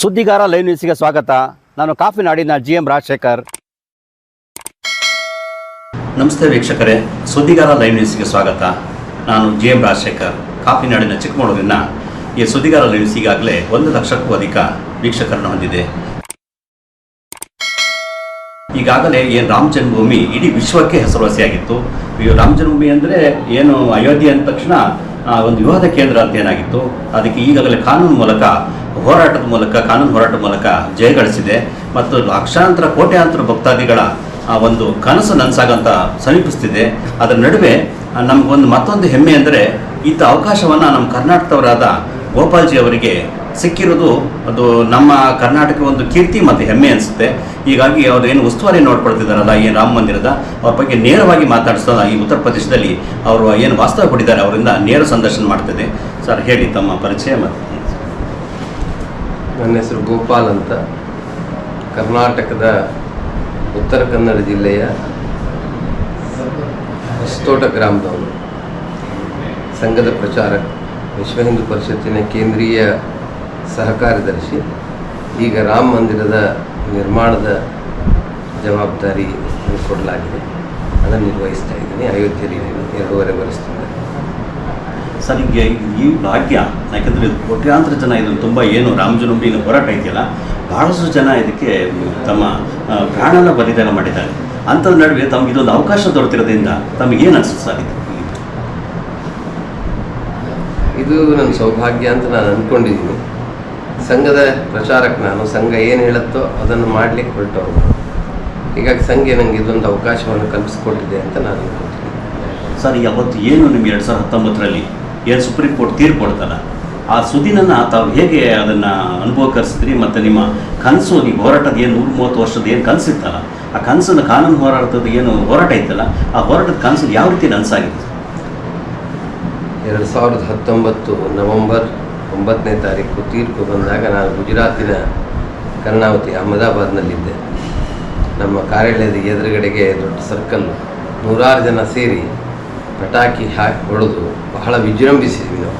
ಸುದ್ದಿಗಾರ live ನ್ಯೂಸ್ಗೆ ಸ್ವಾಗತ. ನಾನು ಕಾಫಿ ನಾಡಿನ ಜಿ ಎಂ ರಾಜಶೇಖರ್. ನಮಸ್ತೆ ವೀಕ್ಷಕರೇ, ಸುದ್ದಿಗಾರ ಲೈವ್ ನ್ಯೂಸ್ಗೆ ಸ್ವಾಗತ. ನಾನು ಜಿ ಎಂ ರಾಜಶೇಖರ್ ಕಾಫಿನಾಡಿನ ಚಿಕ್ಕಮಗಳೂರಿನ. ಈ ಸುದ್ದಿಗಾರ ಲೈವ್ ನ್ಯೂಸ್ ಈಗಾಗಲೇ ಒಂದು ಲಕ್ಷಕ್ಕೂ ಅಧಿಕ ವೀಕ್ಷಕರನ್ನು ಹೊಂದಿದೆ. ಈಗಾಗಲೇ ಏನು ರಾಮ ಜನ್ಮಭೂಮಿ ಇಡೀ ವಿಶ್ವಕ್ಕೆ ಹೆಸರುವಾಸಿಯಾಗಿತ್ತು. ರಾಮ ಜನ್ಮಭೂಮಿ ಅಂದರೆ ಏನು ಅಯೋಧ್ಯೆ ಅಂದ ತಕ್ಷಣ ಒಂದು ವಿವಾದ ಕೇಂದ್ರ ಅಂತ ಏನಾಗಿತ್ತು. ಅದಕ್ಕೆ ಈಗಾಗಲೇ ಕಾನೂನು ಮೂಲಕ ಹೋರಾಟದ ಮೂಲಕ, ಕಾನೂನು ಹೋರಾಟದ ಮೂಲಕ ಜಯಗಳಿಸಿದೆ ಮತ್ತು ಲಕ್ಷಾಂತರ, ಕೋಟ್ಯಾಂತರ ಭಕ್ತಾದಿಗಳ ಆ ಒಂದು ಕನಸು ನನಸಾಗಂತ ಸಮೀಪಿಸ್ತಿದೆ. ಅದರ ನಡುವೆ ನಮಗೊಂದು ಮತ್ತೊಂದು ಹೆಮ್ಮೆ ಅಂದರೆ ಇಂಥ ಅವಕಾಶವನ್ನು ನಮ್ಮ ಕರ್ನಾಟಕದವರಾದ ಗೋಪಾಲ್ಜಿ ಅವರಿಗೆ ಸಿಕ್ಕಿರೋದು ಅದು ನಮ್ಮ ಕರ್ನಾಟಕ ಒಂದು ಕೀರ್ತಿ ಮತ್ತು ಹೆಮ್ಮೆ ಅನಿಸುತ್ತೆ. ಹೀಗಾಗಿ ಅವರು ಏನು ಉಸ್ತುವಾರಿ ನೋಡ್ಕೊಳ್ತಿದ್ದಾರಲ್ಲ ಏನು ರಾಮ ಮಂದಿರದ, ಅವ್ರ ಬಗ್ಗೆ ನೇರವಾಗಿ ಮಾತಾಡಿಸೋದ ಈ ಉತ್ತರ ಪ್ರದೇಶದಲ್ಲಿ ಅವರು ಏನು ವಾಸ್ತವ ಕೊಟ್ಟಿದ್ದಾರೆ, ಅವರಿಂದ ನೇರ ಸಂದರ್ಶನ ಮಾಡ್ತಿದೆ. ಸರ್, ಹೇಳಿ ತಮ್ಮ ಪರಿಚಯ ಮತ್ತು ನನ್ನ ಹೆಸರು ಗೋಪಾಲ್ ಅಂತ. ಕರ್ನಾಟಕದ ಉತ್ತರ ಕನ್ನಡ ಜಿಲ್ಲೆಯ ಹೊಸತೋಟ ಗ್ರಾಮದವನು. ಸಂಘದ ಪ್ರಚಾರಕ ವಿಶ್ವ ಹಿಂದೂ ಪರಿಷತ್ತಿನ ಕೇಂದ್ರೀಯ ಸಹಕಾರ್ಯದರ್ಶಿ. ಈಗ ರಾಮ ಮಂದಿರದ ನಿರ್ಮಾಣದ ಜವಾಬ್ದಾರಿ ಕೊಡಲಾಗಿದೆ. ಅದನ್ನು ನಿರ್ವಹಿಸ್ತಾ ಇದ್ದೀನಿ. ಅಯೋಧ್ಯೆಯಲ್ಲಿ ಎರಡೂವರೆ ವರ್ಷದಿಂದ ಸರ್ ಈಗ ಈ ಭಾಗ್ಯ ಯಾಕಂದರೆ ಕೋಟ್ಯಾಂತರ ಜನ ಇದನ್ನು ತುಂಬ ಏನು ರಾಮಜನ್ಮಭೂಮಿನ ಹೋರಾಟ ಇದೆಯಲ್ಲ ಬಹಳಷ್ಟು ಜನ ಇದಕ್ಕೆ ತಮ್ಮ ಪ್ರಾಣನ ಬಲಿದಾನ ಮಾಡಿದ್ದಾರೆ. ಅಂಥದ್ರ ನಡುವೆ ತಮಗೆ ಇದೊಂದು ಅವಕಾಶ ದೊರೆತಿರೋದ್ರಿಂದ ತಮಗೇನು ಅನಿಸುತ್ತೆ ಸರ್ ಇದು? ಇದು ನನ್ನ ಸೌಭಾಗ್ಯ ಅಂತ ನಾನು ಅಂದ್ಕೊಂಡಿದ್ದೀನಿ ಸಂಘದ ಪ್ರಚಾರಕ್ಕೆ ನಾನು ಸಂಘ ಏನು ಹೇಳುತ್ತೋ ಅದನ್ನು ಮಾಡಲಿಕ್ಕೆ ಹೊರಟವರು ಹೀಗಾಗಿ ಸಂಘ ನನಗೆ ಇದೊಂದು ಅವಕಾಶವನ್ನು ಕಲ್ಪಿಸಿಕೊಟ್ಟಿದೆ ಅಂತ ನಾನು ಅನ್ಕೊತೀನಿ ಸರ್ ಯಾವತ್ತು ಏನು ನಿಮ್ಗೆ ಎರಡು ಸಾವಿರದ ಹತ್ತೊಂಬತ್ತರಲ್ಲಿ ಏನು ಸುಪ್ರೀಂ ಕೋರ್ಟ್ ತೀರ್ಪು ಆ ಸುದ್ದಿನನ್ನು ತಾವು ಹೇಗೆ ಅದನ್ನು ಅನುಭವಕರಿಸಿದ್ರಿ ಮತ್ತು ನಿಮ್ಮ ಕನಸು, ನೀವು ಹೋರಾಟದ ಏನು ನೂರ ಮೂವತ್ತು ವರ್ಷದ ಏನು ಕನಸಿತ್ತಲ್ಲ ಆ ಕನಸನ್ನು ಕಾನೂನು ಹೋರಾಟದ ಏನು ಹೋರಾಟ ಇತ್ತಲ್ಲ? ಆ ಹೋರಾಟದ ಕನಸು ಯಾವ ರೀತಿ ನನಸಾಗಿತ್ತು ಎರಡು ಸಾವಿರದ ಹತ್ತೊಂಬತ್ತು ನವೆಂಬರ್ ಒಂಬತ್ತನೇ ತಾರೀಕು ತೀರ್ಪು ಬಂದಾಗ ನಾನು ಗುಜರಾತಿನ ಕರ್ಣಾವತಿ ಅಹಮದಾಬಾದ್ನಲ್ಲಿದ್ದೆ. ನಮ್ಮ ಕಾರ್ಯಾಲಯದ ಎದುರುಗಡೆಗೆ ದೊಡ್ಡ ಸರ್ಕಲ್ ನೂರಾರು ಜನ ಸೇರಿ ಪಟಾಕಿ ಹಾಕಿ ಹೊಡೆದು ಬಹಳ ವಿಜೃಂಭಿಸಿದ್ವಿ ನಾವು.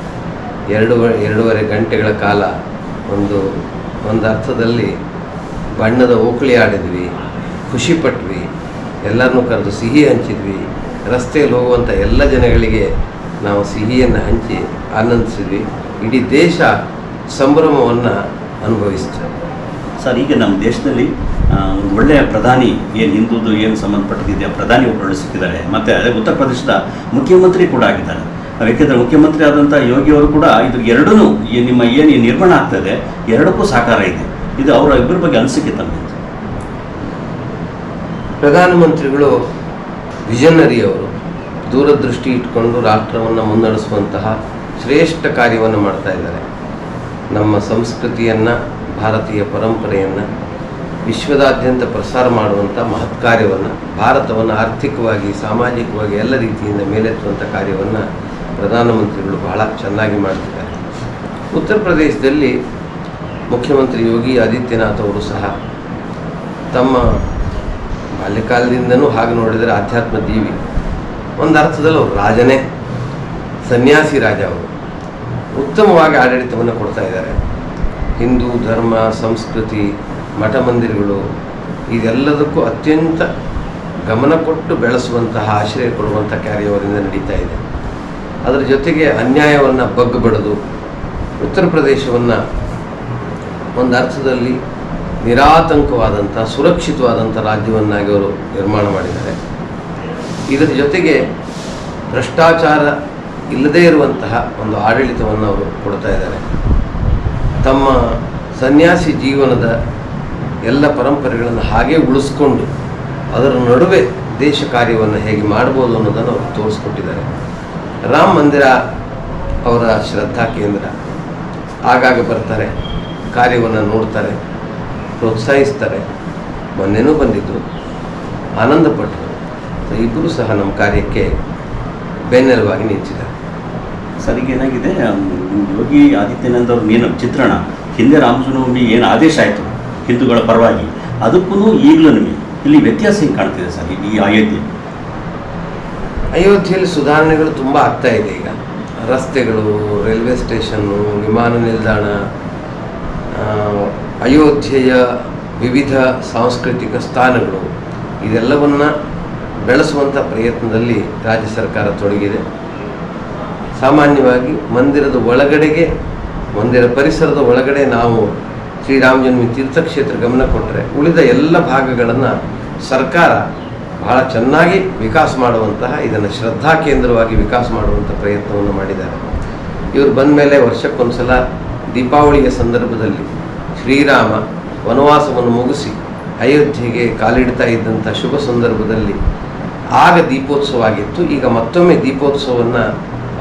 ಎರಡು ಎರಡೂವರೆ ಗಂಟೆಗಳ ಕಾಲ ಒಂದು ಒಂದು ಅರ್ಥದಲ್ಲಿ ಬಣ್ಣದ ಓಕಳಿ ಆಡಿದ್ವಿ ಖುಷಿ ಪಟ್ವಿ ಎಲ್ಲರನ್ನೂ ಕರೆದು ಸಿಹಿ ಹಂಚಿದ್ವಿ. ರಸ್ತೆಯಲ್ಲಿ ಹೋಗುವಂಥ ಎಲ್ಲ ಜನಗಳಿಗೆ ನಾವು ಸಿಹಿಯನ್ನು ಹಂಚಿ ಆನಂದಿಸಿದ್ವಿ. ಇಡೀ ದೇಶ ಸಂಭ್ರಮವನ್ನು ಅನುಭವಿಸ್ತು. ಸರ್, ಈಗ ನಮ್ಮ ದೇಶದಲ್ಲಿ ಒಂದು ಒಳ್ಳೆಯ ಪ್ರಧಾನಿ ಏನು ಹಿಂದೂದು ಏನು ಸಂಬಂಧಪಟ್ಟಿದೆ ಪ್ರಧಾನಿ ಒಬ್ಬರು ಸಿಕ್ಕಿದ್ದಾರೆ. ಮತ್ತು ಅದೇ ಉತ್ತರ ಪ್ರದೇಶದ ಮುಖ್ಯಮಂತ್ರಿ ಕೂಡ ಆಗಿದ್ದಾರೆ. ಯಾಕೆಂದರೆ ಮುಖ್ಯಮಂತ್ರಿ ಆದಂಥ ಯೋಗಿ ಅವರು ಕೂಡ ಇದು ಎರಡೂ ನಿಮ್ಮ ಏನು ನಿರ್ಮಾಣ ಆಗ್ತದೆ ಎರಡಕ್ಕೂ ಸಹಕಾರ ಇದೆ. ಇದು ಅವರ ಇಬ್ಬರ ಬಗ್ಗೆ ಅನಿಸಿಕೆ ತಮ್ಮ ಪ್ರಧಾನಮಂತ್ರಿಗಳು ವಿಜನರಿಯವರು ದೂರದೃಷ್ಟಿ ಇಟ್ಕೊಂಡು ರಾಷ್ಟ್ರವನ್ನು ಮುನ್ನಡೆಸುವಂತಹ ಶ್ರೇಷ್ಠ ಕಾರ್ಯವನ್ನು ಮಾಡ್ತಾ ಇದ್ದಾರೆ. ನಮ್ಮ ಸಂಸ್ಕೃತಿಯನ್ನು ಭಾರತೀಯ ಪರಂಪರೆಯನ್ನು ವಿಶ್ವದಾದ್ಯಂತ ಪ್ರಸಾರ ಮಾಡುವಂಥ ಮಹತ್ ಕಾರ್ಯವನ್ನು, ಭಾರತವನ್ನು ಆರ್ಥಿಕವಾಗಿ, ಸಾಮಾಜಿಕವಾಗಿ ಎಲ್ಲ ರೀತಿಯಿಂದ ಮೇಲೆತ್ತುವಂಥ ಕಾರ್ಯವನ್ನು ಪ್ರಧಾನಮಂತ್ರಿಗಳು ಬಹಳ ಚೆನ್ನಾಗಿ ಮಾಡ್ತಿದ್ದಾರೆ. ಉತ್ತರ ಪ್ರದೇಶದಲ್ಲಿ ಮುಖ್ಯಮಂತ್ರಿ ಯೋಗಿ ಆದಿತ್ಯನಾಥ್ ಅವರು ಸಹ ತಮ್ಮ ಬಾಲ್ಯಕಾಲದಿಂದನೂ ಹಾಗೆ ನೋಡಿದರೆ ಆಧ್ಯಾತ್ಮ ದೇವಿ ಒಂದು ಅರ್ಥದಲ್ಲಿ ಅವರು ರಾಜನೇ, ಸನ್ಯಾಸಿ ರಾಜ ಅವರು. ಉತ್ತಮವಾಗಿ ಆಡಳಿತವನ್ನು ಕೊಡ್ತಾ ಇದ್ದಾರೆ. ಹಿಂದೂ ಧರ್ಮ, ಸಂಸ್ಕೃತಿ, ಮಠ ಮಂದಿರಗಳು ಇದೆಲ್ಲದಕ್ಕೂ ಅತ್ಯಂತ ಗಮನ ಕೊಟ್ಟು ಬೆಳೆಸುವಂತಹ, ಆಶ್ರಯ ಕೊಡುವಂಥ ಕಾರ್ಯ ಅವರಿಂದ ನಡೀತಾ ಇದೆ. ಅದರ ಜೊತೆಗೆ ಅನ್ಯಾಯವನ್ನು ಬಗ್ಗಬಡದು ಉತ್ತರ ಪ್ರದೇಶವನ್ನು ಒಂದು ಅರ್ಥದಲ್ಲಿ ನಿರಾತಂಕವಾದಂಥ ಸುರಕ್ಷಿತವಾದಂಥ ರಾಜ್ಯವನ್ನಾಗಿ ಅವರು ನಿರ್ಮಾಣ ಮಾಡಿದ್ದಾರೆ. ಇದರ ಜೊತೆಗೆ ಭ್ರಷ್ಟಾಚಾರ ಇಲ್ಲದೇ ಇರುವಂತಹ ಒಂದು ಆಡಳಿತವನ್ನು ಅವರು ಕೊಡ್ತಾ ಇದ್ದಾರೆ. ತಮ್ಮ ಸನ್ಯಾಸಿ ಜೀವನದ ಎಲ್ಲ ಪರಂಪರೆಗಳನ್ನು ಹಾಗೆ ಉಳಿಸ್ಕೊಂಡು ಅದರ ನಡುವೆ ದೇಶ ಕಾರ್ಯವನ್ನು ಹೇಗೆ ಮಾಡ್ಬೋದು ಅನ್ನೋದನ್ನು ಅವರು ತೋರಿಸ್ಕೊಟ್ಟಿದ್ದಾರೆ. ರಾಮ ಮಂದಿರ ಅವರ ಶ್ರದ್ಧಾ ಕೇಂದ್ರ. ಆಗಾಗ ಬರ್ತಾರೆ, ಕಾರ್ಯವನ್ನು ನೋಡ್ತಾರೆ, ಪ್ರೋತ್ಸಾಹಿಸ್ತಾರೆ. ಮೊನ್ನೆನೂ ಬಂದಿದ್ದು ಆನಂದಪಟ್ಟರು. ಇಬ್ಬರೂ ಸಹ ನಮ್ಮ ಕಾರ್ಯಕ್ಕೆ ಬೆನ್ನೆಲುಬಾಗಿ ನಿಂತಿದ್ದಾರೆ. ಸರ್ ಏನಾಗಿದೆ? ಯೋಗಿ ಆದಿತ್ಯನಾಥ್ ಅವ್ರ ಏನು ಚಿತ್ರಣ. ಹಿಂದೆ ರಾಮಜನ್ಮಭೂಮಿ ಏನು ಆದೇಶ ಆಯಿತು? ಹಿಂದೂಗಳ ಪರವಾಗಿ. ಅದಕ್ಕೂ ಈಗಲೂ ಇಲ್ಲಿ ವ್ಯತ್ಯಾಸ ಹಿಂಗೆ ಕಾಣ್ತಿದೆ ಸರ್ ಈ ಅಯೋಧ್ಯೆ? ಅಯೋಧ್ಯೆಯಲ್ಲಿ ಸುಧಾರಣೆಗಳು ತುಂಬ ಆಗ್ತಾ ಇದೆ ಈಗ. ರಸ್ತೆಗಳು, ರೈಲ್ವೆ ಸ್ಟೇಷನ್ನು, ವಿಮಾನ ನಿಲ್ದಾಣ ಅಯೋಧ್ಯೆಯ ವಿವಿಧ ಸಾಂಸ್ಕೃತಿಕ ಸ್ಥಾನಗಳು. ಇದೆಲ್ಲವನ್ನು ಬೆಳೆಸುವಂಥ ಪ್ರಯತ್ನದಲ್ಲಿ ರಾಜ್ಯ ಸರ್ಕಾರ ತೊಡಗಿದೆ. ಸಾಮಾನ್ಯವಾಗಿ ಮಂದಿರದ ಒಳಗಡೆಗೆ, ಮಂದಿರ ಪರಿಸರದ ಒಳಗಡೆ ನಾವು ಶ್ರೀರಾಮ ಜನ್ಮ ತೀರ್ಥಕ್ಷೇತ್ರ ಗಮನ ಕೊಟ್ಟರೆ ಉಳಿದ ಎಲ್ಲ ಭಾಗಗಳನ್ನು ಸರ್ಕಾರ ಬಹಳ ಚೆನ್ನಾಗಿ ವಿಕಾಸ ಮಾಡುವಂತಹ, ಇದನ್ನು ಶ್ರದ್ಧಾ ಕೇಂದ್ರವಾಗಿ ವಿಕಾಸ ಮಾಡುವಂಥ ಪ್ರಯತ್ನವನ್ನು ಮಾಡಿದ್ದಾರೆ. ಇವರು ಬಂದ ಮೇಲೆ ವರ್ಷಕ್ಕೊಂದ್ಸಲ ದೀಪಾವಳಿಯ ಸಂದರ್ಭದಲ್ಲಿ ಶ್ರೀರಾಮ ವನವಾಸವನ್ನು ಮುಗಿಸಿ ಅಯೋಧ್ಯೆಗೆ ಕಾಲಿಡ್ತಾ ಇದ್ದಂಥ ಶುಭ ಸಂದರ್ಭದಲ್ಲಿ ಆಗ ದೀಪೋತ್ಸವ ಆಗಿತ್ತು. ಈಗ ಮತ್ತೊಮ್ಮೆ ದೀಪೋತ್ಸವವನ್ನು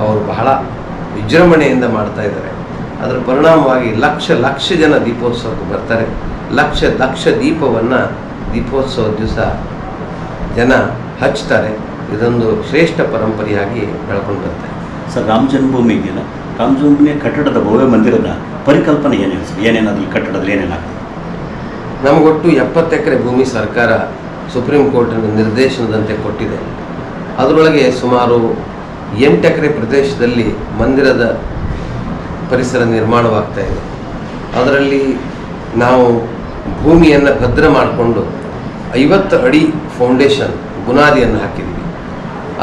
ಅವರು ಬಹಳ ವಿಜೃಂಭಣೆಯಿಂದ ಮಾಡ್ತಾ ಇದ್ದಾರೆ. ಅದರ ಪರಿಣಾಮವಾಗಿ ಲಕ್ಷ ಲಕ್ಷ ಜನ ದೀಪೋತ್ಸವಕ್ಕೆ ಬರ್ತಾರೆ. ಲಕ್ಷ ಲಕ್ಷ ದೀಪವನ್ನು ದೀಪೋತ್ಸವ ದಿವಸ ಜನ ಹಚ್ತಾರೆ. ಇದೊಂದು ಶ್ರೇಷ್ಠ ಪರಂಪರೆಯಾಗಿ ಬೆಳ್ಕೊಂಡು ಬರ್ತಾರೆ ಸರ್ ರಾಮ ಜನ್ಮಭೂಮಿ ಇದೆಯಲ್ಲ? ರಾಮ ಜನ್ಮಭೂಮಿಯ ಕಟ್ಟಡದ ಭವ್ಯ ಮಂದಿರದ ಪರಿಕಲ್ಪನೆ ಏನೇನು ಸರ್? ಏನೇನಾದ್ರು ಈ ಕಟ್ಟಡದಲ್ಲಿ ಏನೇನಾಗ್ತದೆ ನಮಗೊಟ್ಟು ಎಪ್ಪತ್ತು ಎಕರೆ ಭೂಮಿ ಸರ್ಕಾರ ಸುಪ್ರೀಂ ಕೋರ್ಟಿನ ನಿರ್ದೇಶನದಂತೆ ಕೊಟ್ಟಿದೆ. ಅದರೊಳಗೆ ಸುಮಾರು ಎಂಟು ಪ್ರದೇಶದಲ್ಲಿ ಮಂದಿರದ ಪರಿಸರ ನಿರ್ಮಾಣವಾಗ್ತಾ ಇದೆ. ಅದರಲ್ಲಿ ನಾವು ಭೂಮಿಯನ್ನು ಭದ್ರ ಮಾಡಿಕೊಂಡು ಐವತ್ತು ಅಡಿ ಫೌಂಡೇಶನ್ ಬುನಾದಿಯನ್ನು ಹಾಕಿದ್ದೀವಿ.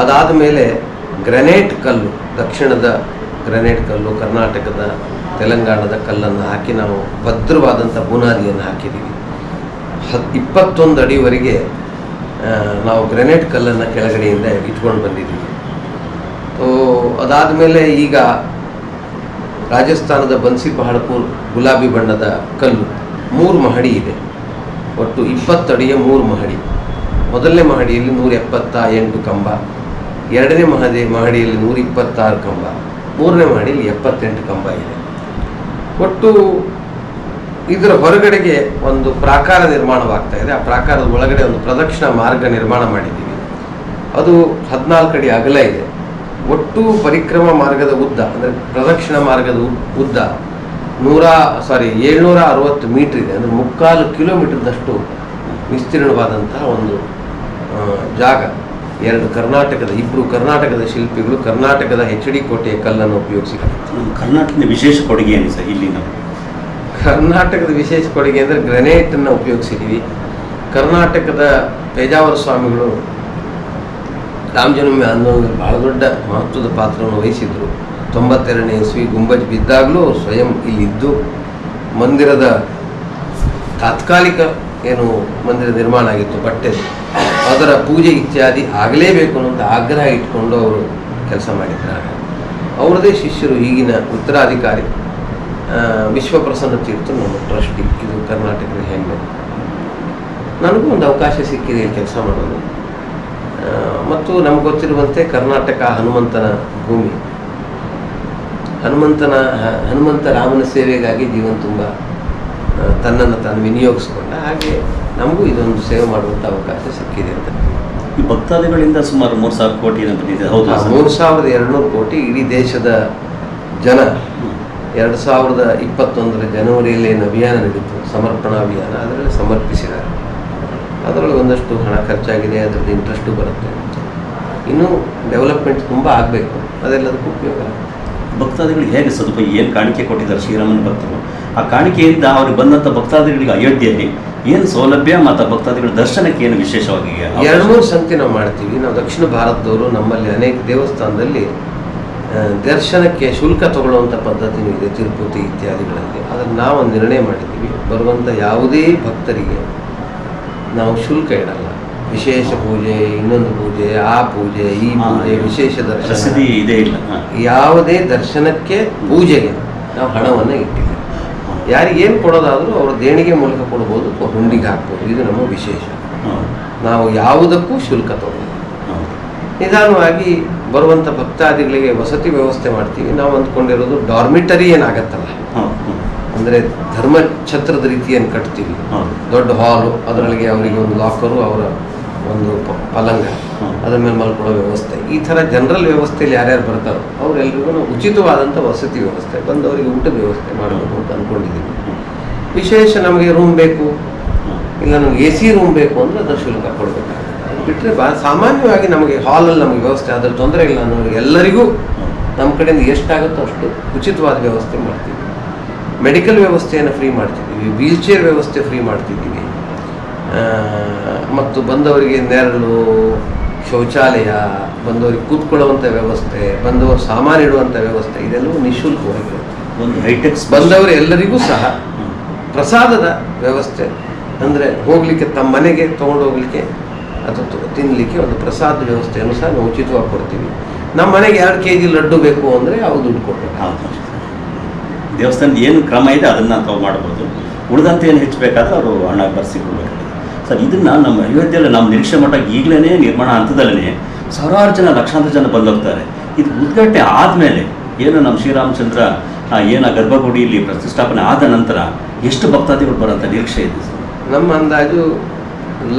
ಅದಾದ ಮೇಲೆ ಗ್ರನೇಟ್ ಕಲ್ಲು, ದಕ್ಷಿಣದ ಗ್ರನೇಟ್ ಕಲ್ಲು, ಕರ್ನಾಟಕದ ತೆಲಂಗಾಣದ ಕಲ್ಲನ್ನು ಹಾಕಿ ನಾವು ಭದ್ರವಾದಂಥ ಬುನಾದಿಯನ್ನು ಹಾಕಿದ್ದೀವಿ. ಹತ್, ಇಪ್ಪತ್ತೊಂದು ಅಡಿವರೆಗೆ ನಾವು ಗ್ರನೇಟ್ ಕಲ್ಲನ್ನು ಕೆಳಗಡೆಯಿಂದ ಇಟ್ಕೊಂಡು ಬಂದಿದ್ದೀವಿ. ಅದಾದ ಮೇಲೆ ಈಗ ರಾಜಸ್ಥಾನದ ಬನ್ಸಿ ಪಹಾಡ್ಪುರ್ ಗುಲಾಬಿ ಬಣ್ಣದ ಕಲ್ಲು, ಮೂರು ಮಹಡಿ ಇದೆ. ಒಟ್ಟು ಇಪ್ಪತ್ತಡಿಯ ಮೂರು ಮಹಡಿ. ಮೊದಲನೇ ಮಹಡಿಯಲ್ಲಿ ನೂರ ಎಪ್ಪತ್ತ ಎಂಟು ಕಂಬ, ಎರಡನೇ ಮಹಡಿ, ಮಹಡಿಯಲ್ಲಿ ನೂರ ಇಪ್ಪತ್ತಾರು ಕಂಬ, ಮೂರನೇ ಮಹಡಿಯಲ್ಲಿ ಎಪ್ಪತ್ತೆಂಟು ಕಂಬ ಇದೆ. ಒಟ್ಟು ಇದರ ಹೊರಗಡೆಗೆ ಒಂದು ಪ್ರಾಕಾರ ನಿರ್ಮಾಣವಾಗ್ತಾ ಇದೆ. ಆ ಪ್ರಾಕಾರದ ಒಳಗಡೆ ಒಂದು ಪ್ರದಕ್ಷಿಣ ಮಾರ್ಗ ನಿರ್ಮಾಣ ಮಾಡಿದ್ದೀವಿ. ಅದು ಹದಿನಾಲ್ಕು ಅಡಿ ಅಗಲ ಇದೆ. ಒಟ್ಟು ಪರಿಕ್ರಮ ಮಾರ್ಗದ ಉದ್ದ ಅಂದರೆ ಪ್ರದಕ್ಷಿಣ ಮಾರ್ಗದ ಉದ್ದ ನೂರ ಸಾರಿ ಏಳ್ನೂರ ಅರವತ್ತು ಮೀಟರ್ ಇದೆ ಅಂದರೆ ಮುಕ್ಕಾಲು ಕಿಲೋಮೀಟರ್ದಷ್ಟು ವಿಸ್ತೀರ್ಣವಾದಂತಹ ಒಂದು ಜಾಗ. ಎರಡು ಕರ್ನಾಟಕದ ಇಬ್ಬರು ಕರ್ನಾಟಕದ ಶಿಲ್ಪಿಗಳು ಕರ್ನಾಟಕದ ಎಚ್ ಡಿ ಕೋಟೆಯ ಕಲ್ಲನ್ನು ಉಪಯೋಗಿಸಿ. ಕರ್ನಾಟಕದ ವಿಶೇಷ ಕೊಡುಗೆ ಏನು ಸರ್ ಇಲ್ಲಿ ನಾವು? ಕರ್ನಾಟಕದ ವಿಶೇಷ ಕೊಡುಗೆ ಅಂದರೆ ಗ್ರನೇಟನ್ನು ಉಪಯೋಗಿಸಿದ್ದೀವಿ. ಕರ್ನಾಟಕದ ಪೇಜಾವರ ಸ್ವಾಮಿಗಳು ರಾಮ ಆಂದೋಲನದಲ್ಲಿ ಬಹಳ ದೊಡ್ಡ ಮಹತ್ವದ ಪಾತ್ರವನ್ನು ವಹಿಸಿದ್ರು. ತೊಂಬತ್ತೆರಡನೇ ಇಸ್ವಿ ಗುಂಬಜ್ ಬಿದ್ದಾಗಲೂ ಸ್ವಯಂ ಇಲ್ಲಿದ್ದು, ಮಂದಿರದ ತಾತ್ಕಾಲಿಕ ಏನು ಮಂದಿರ ನಿರ್ಮಾಣ ಆಗಿತ್ತು, ಬಟ್ಟೆ. ಅದರ ಪೂಜೆ ಇತ್ಯಾದಿ ಆಗಲೇಬೇಕು ಅನ್ನೋಂಥ ಆಗ್ರಹ ಇಟ್ಕೊಂಡು ಅವರು ಕೆಲಸ ಮಾಡಿದ್ದಾರೆ. ಅವರದೇ ಶಿಷ್ಯರು ಈಗಿನ ಉತ್ತರಾಧಿಕಾರಿ ವಿಶ್ವಪ್ರಸನ್ನ ತೀರ್ಥ ನಮ್ಮ ಟ್ರಸ್ಟಿ, ಇದು ಕರ್ನಾಟಕದ ಹೆಮ್ಮೆ. ನನಗೂ ಒಂದು ಅವಕಾಶ ಸಿಕ್ಕಿದೆ ಕೆಲಸ ಮಾಡೋದು. ಮತ್ತು ನಮ್ಗೆ ಗೊತ್ತಿರುವಂತೆ ಕರ್ನಾಟಕ ಹನುಮಂತನ ಭೂಮಿ. ಹನುಮಂತನ ಹನುಮಂತ ರಾಮನ ಸೇವೆಗಾಗಿ ಜೀವನ ತುಂಬ ತನ್ನನ್ನು ತಾನು ವಿನಿಯೋಗಿಸ್ಕೊಂಡ ಹಾಗೆ ನಮಗೂ ಇದೊಂದು ಸೇವೆ ಮಾಡುವಂಥ ಅವಕಾಶ ಸಿಕ್ಕಿದೆ ಅಂತ. ಈ ಭಕ್ತಾದಿಗಳಿಂದ ಸುಮಾರು ಮೂರು ಸಾವಿರ ಕೋಟಿ ಬಂದಿದೆ. ಹೌದು ಮೂರು ಸಾವಿರದ ಎರಡುನೂರು ಕೋಟಿ ಇಡೀ ದೇಶದ ಜನ. ಎರಡು ಸಾವಿರದ ಇಪ್ಪತ್ತೊಂದರ ಜನವರಿಯಲ್ಲಿ ಏನು ಅಭಿಯಾನ ನಡೀತು ಸಮರ್ಪಣಾ ಅಭಿಯಾನ ಅದರಲ್ಲಿ ಸಮರ್ಪಿಸಿದ್ದಾರೆ. ಅದರೊಳಗೆ ಒಂದಷ್ಟು ಹಣ ಖರ್ಚಾಗಿದೆ ಅದರಲ್ಲಿ ಇಂಟ್ರೆಸ್ಟು ಬರುತ್ತೆ. ಇನ್ನೂ ಡೆವಲಪ್ಮೆಂಟ್ ತುಂಬ ಆಗಬೇಕು. ಅದೆಲ್ಲದಕ್ಕೂ ಉಪಯೋಗ ಭಕ್ತಾದಿಗಳು ಭಕ್ತಾದಿಗಳಿಗೆ ಹೇಗೆ ಸ್ವಲ್ಪ ಏನು ಕಾಣಿಕೆ ಕೊಟ್ಟಿದ್ದಾರೆ ಶ್ರೀರಾಮನ ಭಕ್ತರು? ಆ ಕಾಣಿಕೆಯಿಂದ ಅವ್ರಿಗೆ ಬಂದಂಥ ಭಕ್ತಾದಿಗಳಿಗೆ ಅಯೋಧ್ಯೆಯಲ್ಲಿ ಏನು ಸೌಲಭ್ಯ ಮತ್ತು ಭಕ್ತಾದಿಗಳ ದರ್ಶನಕ್ಕೆ ಏನು ವಿಶೇಷವಾಗಿ? ಎರಡು ಮೂರು ಸಂತಿ ನಾವು ಮಾಡ್ತೀವಿ. ನಾವು ದಕ್ಷಿಣ ಭಾರತದವರು ನಮ್ಮಲ್ಲಿ ಅನೇಕ ದೇವಸ್ಥಾನದಲ್ಲಿ ದರ್ಶನಕ್ಕೆ ಶುಲ್ಕ ತಗೊಳ್ಳುವಂಥ ಪದ್ಧತಿನೂ ಇದೆ. ತಿರುಪತಿ ಇತ್ಯಾದಿಗಳಲ್ಲಿ. ಅದನ್ನು ನಾವು ನಿರ್ಣಯ ಮಾಡಿದ್ದೀವಿ. ಬರುವಂಥ ಯಾವುದೇ ಭಕ್ತರಿಗೆ ನಾವು ಶುಲ್ಕ ಇಡಲ್ಲ. ವಿಶೇಷ ಪೂಜೆ ಇನ್ನೊಂದು ಪೂಜೆ ಆ ಪೂಜೆ ಈ ಪೂಜೆ ವಿಶೇಷ ದರ್ಶನ. ಇದೇ ಇಲ್ಲ. ಯಾವುದೇ ದರ್ಶನಕ್ಕೆ ಪೂಜೆಗೆ ನಾವು ಹಣವನ್ನು ಇಟ್ಟಿಲ್ಲ ಯಾರಿಗೇನು ಕೊಡೋದಾದರೂ ಅವರು ದೇಣಿಗೆ ಮೂಲಕ ಕೊಡ್ಬೋದು ಹುಂಡಿಗೆ ಹಾಕ್ಬೋದು. ಇದು ನಮ್ಮ ವಿಶೇಷ. ನಾವು ಯಾವುದಕ್ಕೂ ಶುಲ್ಕ ಹೌದು. ನಿಧಾನವಾಗಿ ಬರುವಂಥ ಭಕ್ತಾದಿಗಳಿಗೆ ವಸತಿ ವ್ಯವಸ್ಥೆ ಮಾಡ್ತೀವಿ. ನಾವು ಅಂದ್ಕೊಂಡಿರೋದು ಡಾರ್ಮಿಟರಿ ಏನಾಗತ್ತಲ್ಲ. ಅಂದರೆ ಧರ್ಮ ಛತ್ರದ ರೀತಿಯನ್ನು ಕಟ್ತೀವಿ. ದೊಡ್ಡ ಹಾಲು ಅದರೊಳಗೆ ಅವರಿಗೆ ಒಂದು ಲಾಕರು ಅವರ ಒಂದು ಪಲಂಗ. ಅದರ ಮೇಲೆ ಮಲ್ಕೊಳ್ಳೋ ವ್ಯವಸ್ಥೆ. ಈ ಥರ ಜನರಲ್ ವ್ಯವಸ್ಥೆಯಲ್ಲಿ ಯಾರ್ಯಾರು ಬರ್ತಾರೋ ಅವರೆಲ್ಲರಿಗೂ ಉಚಿತವಾದಂಥ ವಸತಿ ವ್ಯವಸ್ಥೆ ಬಂದು ಅವರಿಗೆ ಊಟದ ವ್ಯವಸ್ಥೆ ಮಾಡಬೇಕು ಅಂತ ಅಂದ್ಕೊಂಡಿದ್ದೀವಿ ವಿಶೇಷ ನಮಗೆ ರೂಮ್ ಬೇಕು. ಇಲ್ಲ ನಮ್ಗೆ ಎ ಸಿ ರೂಮ್ ಬೇಕು ಅಂದರೆ ಅದರ ಶುಲ್ಕ ಕೊಡಬೇಕಾಗುತ್ತೆ. ಬಿಟ್ಟರೆ ಬಾ ಸಾಮಾನ್ಯವಾಗಿ ನಮಗೆ ಹಾಲಲ್ಲಿ ನಮಗೆ ವ್ಯವಸ್ಥೆ ಅದರ ತೊಂದರೆ ಇಲ್ಲ ಅನ್ನೋರಿಗೆ ಎಲ್ಲರಿಗೂ ನಮ್ಮ ಕಡೆಯಿಂದ ಎಷ್ಟಾಗುತ್ತೋ ಅಷ್ಟು ಉಚಿತವಾದ ವ್ಯವಸ್ಥೆ ಮಾಡ್ತೀವಿ. ಮೆಡಿಕಲ್ ವ್ಯವಸ್ಥೆಯನ್ನು ಫ್ರೀ ಮಾಡ್ತಿದ್ದೀವಿ ವೀಲ್ ಚೇರ್ ವ್ಯವಸ್ಥೆ ಫ್ರೀ ಮಾಡ್ತಿದ್ದೀವಿ. ಮತ್ತು ಬಂದವರಿಗೆ ನೆರಳು ಶೌಚಾಲಯ ಬಂದವರಿಗೆ ಕೂತ್ಕೊಳ್ಳುವಂಥ ವ್ಯವಸ್ಥೆ ಬಂದವರು ಸಾಮಾನು ಇಡುವಂಥ ವ್ಯವಸ್ಥೆ ಇದೆಲ್ಲವೂ ನಿಶುಲ್ಕವಾಗಿ ಒಂದು ಹೈಟೆಕ್ಸ್ ಬಂದವರು ಎಲ್ಲರಿಗೂ ಸಹ ಪ್ರಸಾದದ ವ್ಯವಸ್ಥೆ ಅಂದರೆ ಹೋಗಲಿಕ್ಕೆ ತಮ್ಮ ಮನೆಗೆ ತೊಗೊಂಡು ಹೋಗಲಿಕ್ಕೆ ಅಥವಾ ತಿನ್ನಲಿಕ್ಕೆ ಒಂದು ಪ್ರಸಾದ ವ್ಯವಸ್ಥೆಯನ್ನು ಸಹ ನಾವು ಉಚಿತವಾಗಿ ಕೊಡ್ತೀವಿ. ನಮ್ಮ ಮನೆಗೆ ಎರಡು ಕೆ ಜಿ ಲಡ್ಡು ಬೇಕು ಅಂದರೆ ಅವು ದುಡ್ಡು ಕೊಡಬೇಕು. ದೇವಸ್ಥಾನದ ಏನು ಕ್ರಮ ಇದೆ ಅದನ್ನು ತಾವು ಮಾಡ್ಬೋದು. ಉಳಿದಂತೆ ಏನು ಹೆಚ್ಚಬೇಕಾದ್ರೆ ಅವರು ಹಣ ಬರ್ಸಿ ಕೊಡಬೇಕಾಗುತ್ತೆ ಸರ್, ಇದನ್ನು ನಮ್ಮ ಅಯೋಧ್ಯೆಯಲ್ಲಿ ನಮ್ಮ ನಿರೀಕ್ಷೆ ಮಟ್ಟ ಈಗಲೇ ನಿರ್ಮಾಣ ಹಂತದಲ್ಲೇ ಸಾವಿರಾರು ಜನ ಲಕ್ಷಾಂತರ ಜನ ಬಂದೋಗ್ತಾರೆ ಇದು ಉದ್ಘಾಟನೆ ಆದಮೇಲೆ ಏನು ನಮ್ಮ ಶ್ರೀರಾಮಚಂದ್ರ ಏನು ಗರ್ಭಗುಡಿಯಲ್ಲಿ ಪ್ರತಿಷ್ಠಾಪನೆ ಆದ ನಂತರ ಎಷ್ಟು ಭಕ್ತಾದಿಗಳು ಬರೋಂಥ ನಿರೀಕ್ಷೆ ಇದೆ ಸರ್? ನಮ್ಮ ಅಂದಾಜು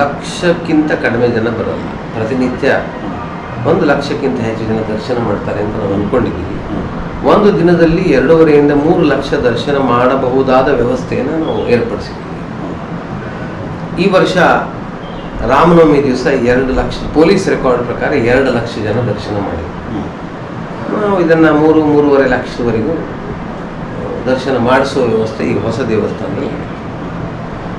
ಲಕ್ಷಕ್ಕಿಂತ ಕಡಿಮೆ ಜನ ಬರೋಲ್ಲ. ಪ್ರತಿನಿತ್ಯ ಒಂದು ಲಕ್ಷಕ್ಕಿಂತ ಹೆಚ್ಚು ಜನ ದರ್ಶನ ಮಾಡ್ತಾರೆ ಅಂತ ನಾವು ಅಂದ್ಕೊಂಡಿದ್ದೀವಿ. ಒಂದು ದಿನದಲ್ಲಿ ಎರಡೂವರೆಯಿಂದ ಮೂರು ಲಕ್ಷ ದರ್ಶನ ಮಾಡಬಹುದಾದ ವ್ಯವಸ್ಥೆಯನ್ನು ನಾವು ಏರ್ಪಡಿಸಿದ್ದೀವಿ ಈ ವರ್ಷ ರಾಮನವಮಿ ದಿವಸ ಎರಡು ಲಕ್ಷ, ಪೊಲೀಸ್ ರೆಕಾರ್ಡ್ ಪ್ರಕಾರ ಎರಡು ಲಕ್ಷ ಜನ ದರ್ಶನ ಮಾಡಿದ್ರು. ನಾವು ಇದನ್ನು ಮೂರು, ಮೂರುವರೆ ಲಕ್ಷದವರೆಗೂ ದರ್ಶನ ಮಾಡಿಸುವ ವ್ಯವಸ್ಥೆ ಈ ಹೊಸ ದೇವಸ್ಥಾನದಲ್ಲಿ.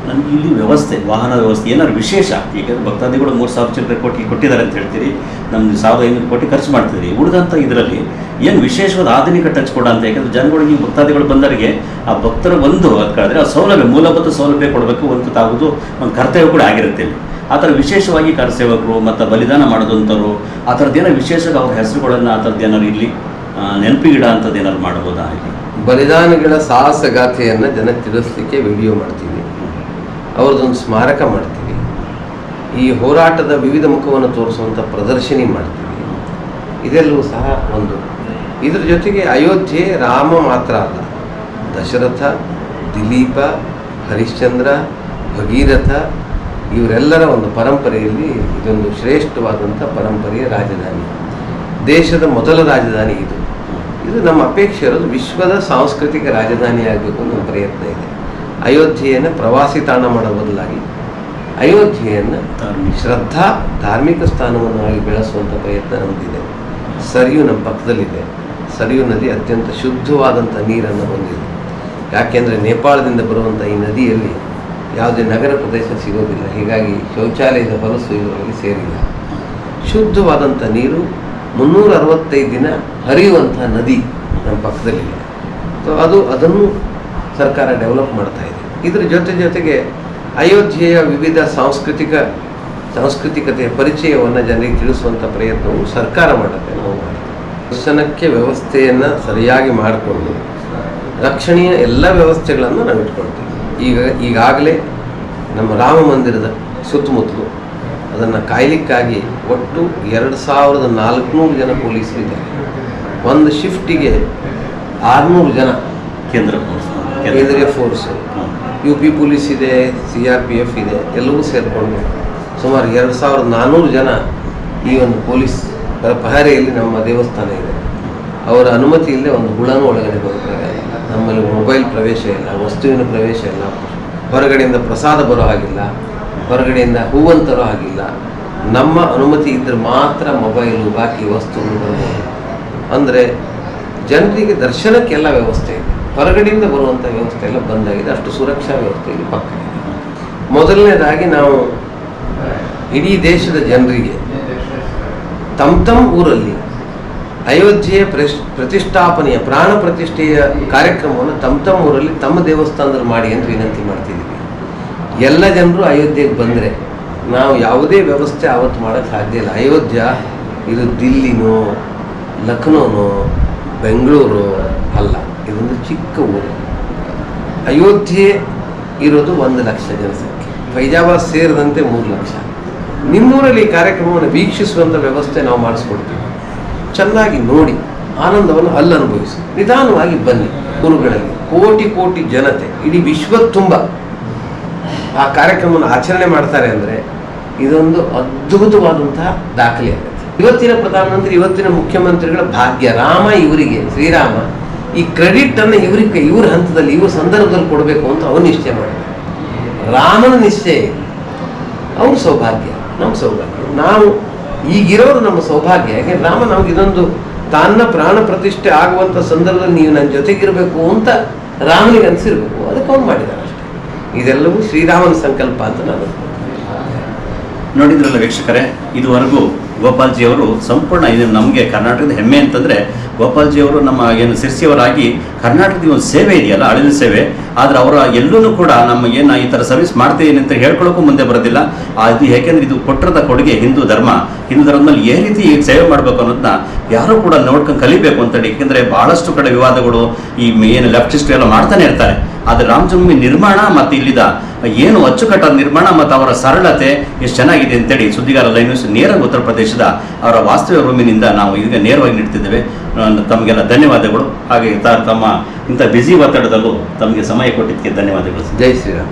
ನಮ್ಗೆ ಇಲ್ಲಿ ವ್ಯವಸ್ಥೆ, ವಾಹನ ವ್ಯವಸ್ಥೆ ಏನಾದ್ರು ವಿಶೇಷ ಈಗ ಭಕ್ತಾದಿಗಳು ಮೂರು ಸಾವಿರ ಚಿಲ್ಲರೆ ಕೋಟಿ ಕೊಟ್ಟಿದ್ದಾರೆ ಅಂತ ಹೇಳ್ತೀರಿ ನಮ್ದು ಸಾವಿರದ ಐನೂರು ಕೋಟಿ ಖರ್ಚು ಮಾಡ್ತೀರಿ ಉಳಿದಂಥ ಇದರಲ್ಲಿ ಏನು ವಿಶೇಷವಾದ ಆಧುನಿಕ ಟಚ್ ಕೊಡ ಅಂತ? ಯಾಕಂದ್ರೆ ಜನಗಳಿಗೆ ಭಕ್ತಾದಿಗಳು ಬಂದವರಿಗೆ ಆ ಭಕ್ತರ ಒಂದು ಅದು ಕಳೆದ್ರೆ ಆ ಸೌಲಭ್ಯ, ಮೂಲಭೂತ ಸೌಲಭ್ಯ ಕೊಡಬೇಕು ಒಂದು ತಾವುದು ಒಂದು ಕರ್ತವ್ಯ ಕೂಡ ಆಗಿರುತ್ತೆ ಇಲ್ಲಿ. ಆ ಥರ ವಿಶೇಷವಾಗಿ ಕರಸೇವಕರು ಮತ್ತು ಬಲಿದಾನ ಮಾಡೋದಂಥವ್ರು, ಆ ಥರದ್ದು ಏನೋ ವಿಶೇಷವಾಗಿ ಅವ್ರ ಹೆಸರುಗಳನ್ನು ಆ ಥರದ್ದು ಏನಾದ್ರು ಇಲ್ಲಿ ನೆನಪಿಗಿಡ ಅಂಥದ್ದು ಏನಾದ್ರು ಮಾಡ್ಬೋದಾ ಇಲ್ಲಿ? ಬಲಿದಾನಿಗಳ ಸಾಹಸಗಾಥೆಯನ್ನು ಜನ ತಿಳಿಸ್ಲಿಕ್ಕೆ ವಿಡಿಯೋ ಮಾಡ್ತೀವಿ. ಅವ್ರದ್ದೊಂದು ಸ್ಮಾರಕ ಮಾಡ್ತೀವಿ. ಈ ಹೋರಾಟದ ವಿವಿಧ ಮುಖವನ್ನು ತೋರಿಸುವಂಥ ಪ್ರದರ್ಶನಿ ಮಾಡ್ತೀವಿ. ಇದೆಲ್ಲವೂ ಸಹ ಒಂದು ಇದ್ರ ಜೊತೆಗೆ ಅಯೋಧ್ಯೆ ರಾಮ ಮಾತ್ರ ಅಲ್ಲ. ದಶರಥ, ದಿಲೀಪ, ಹರಿಶ್ಚಂದ್ರ, ಭಗೀರಥ, ಇವರೆಲ್ಲರ ಒಂದು ಪರಂಪರೆಯಲ್ಲಿ ಇದೊಂದು ಶ್ರೇಷ್ಠವಾದಂಥ ಪರಂಪರೆಯ ರಾಜಧಾನಿ. ದೇಶದ ಮೊದಲ ರಾಜಧಾನಿ ಇದು. ಇದು ನಮ್ಮ ಅಪೇಕ್ಷೆ ಇರೋದು ವಿಶ್ವದ ಸಾಂಸ್ಕೃತಿಕ ರಾಜಧಾನಿ ಆಗಬೇಕು ಅನ್ನೋ ಪ್ರಯತ್ನ ಇದೆ. ಅಯೋಧ್ಯೆಯನ್ನು ಪ್ರವಾಸಿ ತಾಣ ಮಾಡೋ ಬದಲಾಗಿ ಅಯೋಧ್ಯೆಯನ್ನು. ಶ್ರದ್ಧಾ ಧಾರ್ಮಿಕ ಸ್ಥಾನವನ್ನು ಆಗಿ ಬೆಳೆಸುವಂಥ ಪ್ರಯತ್ನ ನಮ್ಮದಿದೆ ಸರಿಯೂ ನಮ್ಮ ಪಕ್ಕದಲ್ಲಿದೆ. ಸರಿಯು ನದಿ ಅತ್ಯಂತ ಶುದ್ಧವಾದಂಥ ನೀರನ್ನು ಹೊಂದಿದೆ. ಯಾಕೆಂದರೆ ನೇಪಾಳದಿಂದ ಬರುವಂಥ ಈ ನದಿಯಲ್ಲಿ ಯಾವುದೇ ನಗರ ಪ್ರದೇಶ ಸಿಗೋದಿಲ್ಲ. ಹೀಗಾಗಿ ಶೌಚಾಲಯದ ಹೊಲಸು ಇದರಲ್ಲಿ ಸೇರಿಲ್ಲ. ಶುದ್ಧವಾದಂಥ ನೀರು ಮುನ್ನೂರ ಅರವತ್ತೈದು ದಿನ ಹರಿಯುವಂಥ ನದಿ ನಮ್ಮ ಪಕ್ಕದಲ್ಲಿದೆ. ಸೊ, ಅದು ಅದನ್ನು ಸರ್ಕಾರ ಡೆವಲಪ್ ಮಾಡ್ತಾ ಇದೆ. ಇದರ ಜೊತೆ ಜೊತೆಗೆ ಅಯೋಧ್ಯೆಯ ವಿವಿಧ ಸಾಂಸ್ಕೃತಿಕ, ಸಾಂಸ್ಕೃತಿಕತೆಯ ಪರಿಚಯವನ್ನು ಜನರಿಗೆ ತಿಳಿಸುವಂಥ ಪ್ರಯತ್ನವು ಸರ್ಕಾರ ಮಾಡುತ್ತೆ, ನಾವು ದರ್ಶನಕ್ಕೆ ವ್ಯವಸ್ಥೆಯನ್ನು ಸರಿಯಾಗಿ ಮಾಡಿಕೊಂಡು ರಕ್ಷಣೆಯ ಎಲ್ಲ ವ್ಯವಸ್ಥೆಗಳನ್ನು ನಾವು ಇಟ್ಕೊಳ್ತೀವಿ ಈಗ ಈಗಾಗಲೇ ನಮ್ಮ ರಾಮ ಮಂದಿರದ ಸುತ್ತಮುತ್ತಲು ಅದನ್ನು ಕಾಯ್ಲಿಕ್ಕಾಗಿ ಒಟ್ಟು ಎರಡು ಸಾವಿರದ ನಾಲ್ಕುನೂರು ಜನ ಪೊಲೀಸರು ಇದ್ದಾರೆ ಒಂದು ಶಿಫ್ಟಿಗೆ ಆರುನೂರು ಜನ ಕೇಂದ್ರ ಕೇಂದ್ರೀಯ ಫೋರ್ಸು. ಯು ಪಿ ಪೊಲೀಸ್ ಇದೆ ಸಿ ಆರ್ ಪಿ ಎಫ್ ಇದೆ, ಎಲ್ಲವೂ ಸೇರಿಕೊಂಡು ಸುಮಾರು ಎರಡು ಸಾವಿರದ ನಾನ್ನೂರು ಜನ ಈ ಒಂದು ಪೊಲೀಸ್ ಪಹರೆಯಲ್ಲಿ ನಮ್ಮ ದೇವಸ್ಥಾನ ಇದೆ. ಅವರ ಅನುಮತಿ ಇಲ್ಲದೆ ಒಂದು ಹುಳನೂ ಒಳಗಡೆ ಬರುತ್ತಾರೆ ನಮ್ಮಲ್ಲಿ ಮೊಬೈಲ್ ಪ್ರವೇಶ ಇಲ್ಲ, ವಸ್ತುವಿನ ಪ್ರವೇಶ ಇಲ್ಲ, ಹೊರಗಡೆಯಿಂದ ಪ್ರಸಾದ ಬರೋ ಹಾಗಿಲ್ಲ, ಹೊರಗಡೆಯಿಂದ ಹೂವನ್ನು ತರೋ ಹಾಗಿಲ್ಲ. ನಮ್ಮ ಅನುಮತಿ ಇದ್ದರೆ ಮಾತ್ರ ಮೊಬೈಲು ಬಾಕಿ ಬರ್ಬೋದು ಅಂದರೆ ಜನರಿಗೆ ದರ್ಶನಕ್ಕೆಲ್ಲ ವ್ಯವಸ್ಥೆ ಇದೆ. ಹೊರಗಡೆಯಿಂದ ಬರುವಂಥ ವ್ಯವಸ್ಥೆ ಎಲ್ಲ ಬಂದಾಗಿದೆ. ಅಷ್ಟು ಸುರಕ್ಷಾ ವ್ಯವಸ್ಥೆ ಇಲ್ಲಿ ಪಕ್ಕ ಮೊದಲನೇದಾಗಿ ನಾವು ಇಡೀ ದೇಶದ ಜನರಿಗೆ ತಮ್ಮ ತಮ್ಮ ಊರಲ್ಲಿ ಅಯೋಧ್ಯೆಯ ಪ್ರತಿಷ್ಠಾಪನೆಯ, ಪ್ರಾಣ ಪ್ರತಿಷ್ಠೆಯ ಕಾರ್ಯಕ್ರಮವನ್ನು ತಮ್ಮ ತಮ್ಮ ಊರಲ್ಲಿ ತಮ್ಮ ದೇವಸ್ಥಾನದಲ್ಲಿ ಮಾಡಿ ಅಂತ ವಿನಂತಿ ಮಾಡ್ತಿದ್ದೀವಿ. ಎಲ್ಲ ಜನರು ಅಯೋಧ್ಯೆಗೆ ಬಂದರೆ ನಾವು ಯಾವುದೇ ವ್ಯವಸ್ಥೆ ಆವತ್ತು ಮಾಡೋಕ್ಕೆ ಸಾಧ್ಯ ಇಲ್ಲ. ಅಯೋಧ್ಯ ಇದು ದಿಲ್ಲಿನೋ, ಲಕ್ನೋನೋ, ಬೆಂಗಳೂರು ಅಲ್ಲ. ಇದೊಂದು ಚಿಕ್ಕ ಊರು. ಅಯೋಧ್ಯೆ ಇರೋದು ಒಂದು ಲಕ್ಷ ಜನಸಂಖ್ಯೆ. ಫೈಜಾಬಾದ್ ಸೇರಿದಂತೆ ಮೂರು ಲಕ್ಷ. ನಿಮ್ಮೂರಲ್ಲಿ ಈ ಕಾರ್ಯಕ್ರಮವನ್ನು ವೀಕ್ಷಿಸುವಂಥ ವ್ಯವಸ್ಥೆ ನಾವು ಮಾಡಿಸ್ಕೊಡ್ತೀವಿ. ಚೆನ್ನಾಗಿ ನೋಡಿ, ಆನಂದವನ್ನು ಅಲ್ಲಿ ಅನುಭವಿಸಿ ನಿಧಾನವಾಗಿ ಬನ್ನಿ ಗುರುಗಳಲ್ಲಿ. ಕೋಟಿ ಕೋಟಿ ಜನತೆ, ಇಡೀ ವಿಶ್ವ ತುಂಬ ಆ ಕಾರ್ಯಕ್ರಮವನ್ನು ಆಚರಣೆ ಮಾಡ್ತಾರೆ ಅಂದರೆ ಇದೊಂದು ಅದ್ಭುತವಾದಂತಹ ದಾಖಲೆ ಆಗುತ್ತೆ. ಇವತ್ತಿನ ಪ್ರಧಾನಮಂತ್ರಿ, ಇವತ್ತಿನ ಮುಖ್ಯಮಂತ್ರಿಗಳ ಭಾಗ್ಯ ರಾಮ ಇವರಿಗೆ, ಶ್ರೀರಾಮ, ಈ ಕ್ರೆಡಿಟ್ ಅನ್ನು ಇವರಿಗೆ ಇವ್ರ ಹಂತದಲ್ಲಿ, ಇವ್ರ ಸಂದರ್ಭದಲ್ಲಿ ಕೊಡಬೇಕು ಅಂತ ಅವನು ನಿಶ್ಚಯ ಮಾಡಿದ ರಾಮನ ನಿಶ್ಚಯ ಅವ್ರ ಸೌಭಾಗ್ಯ. ನಮ್ಮ ಸೌಭಾಗ್ಯ. ನಾವು ಈಗಿರೋರು ನಮ್ಮ ಸೌಭಾಗ್ಯ. ಯಾಕೆ? ರಾಮ ನಮ್ಗೆ ಇದೊಂದು ತನ್ನ ಪ್ರಾಣ ಪ್ರತಿಷ್ಠೆ ಆಗುವಂಥ ಸಂದರ್ಭದಲ್ಲಿ ನೀವು ನನ್ನ ಜೊತೆಗಿರಬೇಕು ಅಂತ ರಾಮನಿಗೆ ಅನಿಸಿರ್ಬೇಕು. ಅದಕ್ಕೆ ಅವ್ನು ಮಾಡಿದ್ದಾರೆ ಅಷ್ಟೇ. ಇದೆಲ್ಲವೂ ಶ್ರೀರಾಮನ ಸಂಕಲ್ಪ ಅಂತ ನಾನು ನೋಡಿದ್ರಲ್ಲ ವೀಕ್ಷಕರೇ, ಇದುವರೆಗೂ ಗೋಪಾಲ್ಜಿಯವರು ಸಂಪೂರ್ಣ ಇದು ನಮಗೆ ಕರ್ನಾಟಕದ ಹೆಮ್ಮೆ ಅಂತಂದರೆ ಗೋಪಾಲ್ಜಿಯವರು ನಮ್ಮ ಏನು ಸಿರ್ಸಿಯವರಾಗಿ ಕರ್ನಾಟಕದ ಒಂದು ಸೇವೆ ಇದೆಯಲ್ಲ ಅಳಿದ ಸೇವೆ. ಆದರೆ ಅವರ ಎಲ್ಲೂ ಕೂಡ ನಮ್ಮ ಏನು ಈ ಥರ ಸರ್ವಿಸ್ ಮಾಡ್ತೀನಿ ಅಂತ ಹೇಳ್ಕೊಳ್ಳೋಕ್ಕೂ ಮುಂದೆ ಬರೋದಿಲ್ಲ. ಅದು ಯಾಕೆಂದರೆ ಇದು ಕೊಟ್ಟರದ ಕೊಡುಗೆ ಹಿಂದೂ ಧರ್ಮ. ಹಿಂದೂ ಧರ್ಮದಲ್ಲಿ ಏ ರೀತಿ ಸೇವೆ ಮಾಡಬೇಕು ಅನ್ನೋದನ್ನ ಯಾರೂ ಕೂಡ ನೋಡ್ಕೊಂಡು ಕಲಿಬೇಕು ಅಂತೇಳಿ ಏಕೆಂದರೆ ಭಾಳಷ್ಟು ಕಡೆ ವಿವಾದಗಳು ಈ ಏನು ಲೆಫ್ಟಿಸ್ಟ್ ಎಲ್ಲ ಮಾಡ್ತಾನೆ ಇರ್ತಾರೆ. ಆದರೆ ರಾಮ ಜನ್ಮಭೂಮಿ ನಿರ್ಮಾಣ ಮತ್ತು ಇಲ್ಲಿದ ಏನು ಅಚ್ಚುಕಟ್ಟಾದ ನಿರ್ಮಾಣ ಮತ್ತು ಅವರ ಸರಳತೆ ಎಷ್ಟು ಚೆನ್ನಾಗಿದೆ ಅಂತೇಳಿ ಸುದ್ದಿಗಾರ ಲೈನ್ ನೇರ ಉತ್ತರ ಪ್ರದೇಶದ ಅವರ ವಾಸ್ತವ್ಯ ರೂಮಿನಿಂದ ನಾವು ಈಗ ನೇರವಾಗಿ ನೀಡ್ತಿದ್ದೇವೆ. ತಮಗೆಲ್ಲ ಧನ್ಯವಾದಗಳು. ಹಾಗೆ ತಮ್ಮ ಇಂಥ ಬ್ಯುಸಿ ಒತ್ತಡದಲ್ಲೂ ತಮಗೆ ಸಮಯ ಕೊಟ್ಟಿದ್ದಕ್ಕೆ ಧನ್ಯವಾದಗಳು. ಜೈ ಶ್ರೀರಾಮ್.